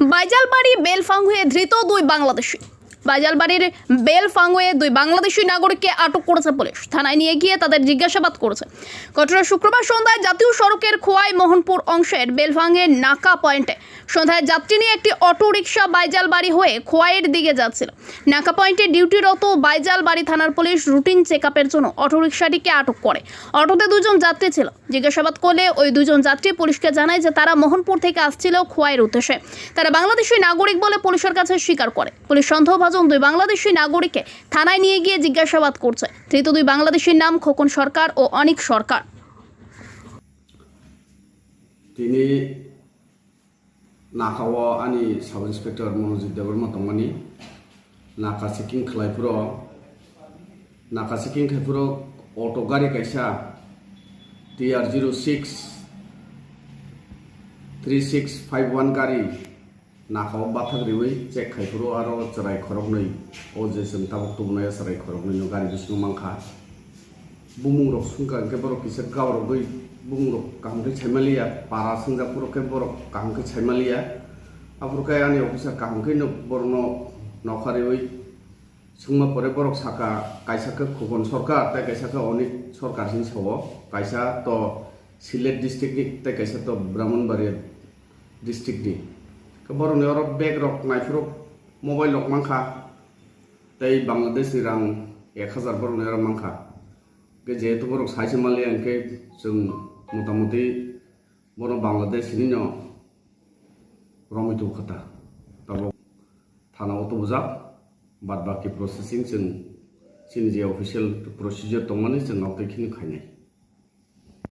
বাইজালবাড়ি বেলফাংহুয়ে ধৃত দুই বাংলাদেশি। বাইজালবাড়ির বেলফাঙ্গুয়ে দুই বাংলাদেশি নাগরিককে আটক করেছে পুলিশ। থানায় নিয়ে গিয়ে তাদের জিজ্ঞাসাবাদ করেছে। ঘটনা শুক্রবার সন্ধ্যায় জাতীয় সড়কের খোয়াই মোহনপুর অংশের বেলফাঙ্গের নাকা পয়েন্টে সন্ধ্যায় যাত্রী নিয়ে একটি অটো রিক্সা বাইজালবাড়ি হয়ে খোয়াইয়ের দিকে যাচ্ছিল। নাকা পয়েন্টে ডিউটিরত বাইজাল বাড়ি থানার পুলিশ রুটিন চেক আপের জন্য অটোরিকশাটিকে আটক করে। অটোতে দুজন যাত্রী ছিল। জিজ্ঞাসাবাদ করলে ওই দুজন যাত্রী পুলিশকে জানায় যে তারা মোহনপুর থেকে আসছিল খোয়াইয়ের উদ্দেশ্যে। তারা বাংলাদেশি নাগরিক বলে পুলিশের কাছে স্বীকার করে। পুলিশ সন্দেহভাজন দুই বাংলাদেশি নাগরিককে থানায় নিয়ে গিয়ে জিজ্ঞাসাবাদ করছে। ধৃত দুই বাংলাদেশির নাম খোকন সরকার ও অনিক সরকার। दिनै नाखाव आंनि साब इन्सपेक्टर मनजित देबर्मा दंमानि नाका चेकिं खालायफोराव नाका चेकिं खालायफोराव अट' गारि गायसा टि आर जिर' six three six five one गारि नाखाव बाथाग्रिबै चेक खायफोराव आरो चराय खरगनै अ जे जों ताबक तुबनाया चराय खरगनै गारि बिसिनो मांखा bumung rok sungka ke borok kisa gau rok goi bumung rok kahang ke chaimalia para sungja purok ke borok kahang ke chaimalia abur ke ani ofisa kahang ke no borno নখারে ওই সুংমা পরে বরক সাকা কাইসাকে খুবন সরকার তাই কাইসাকে অনেক সরকার সিং সব কাইসা তো সিলেট ডিস্ট্রিক্টনি তাই কাইসা তো ব্রাহ্মণবাড়ি ডিস্ট্রিক্টনি বরনি অর বেগ রক নাইফরক মোবাইল রক মাংখা তাই বাংলাদেশি রাং এক হাজার বরনি অর মাংখা के जेहेतु बरक साइसे मालिया इनके जों मटामटि बर बांलादेशनि न रमितु खोथा तब थानाव तो बुजाब बाद बाकी प्रसेसिं जों जोंनि जे अफिसियेल प्रसिजियर दंमाने जों आवगायखिनि खायनाय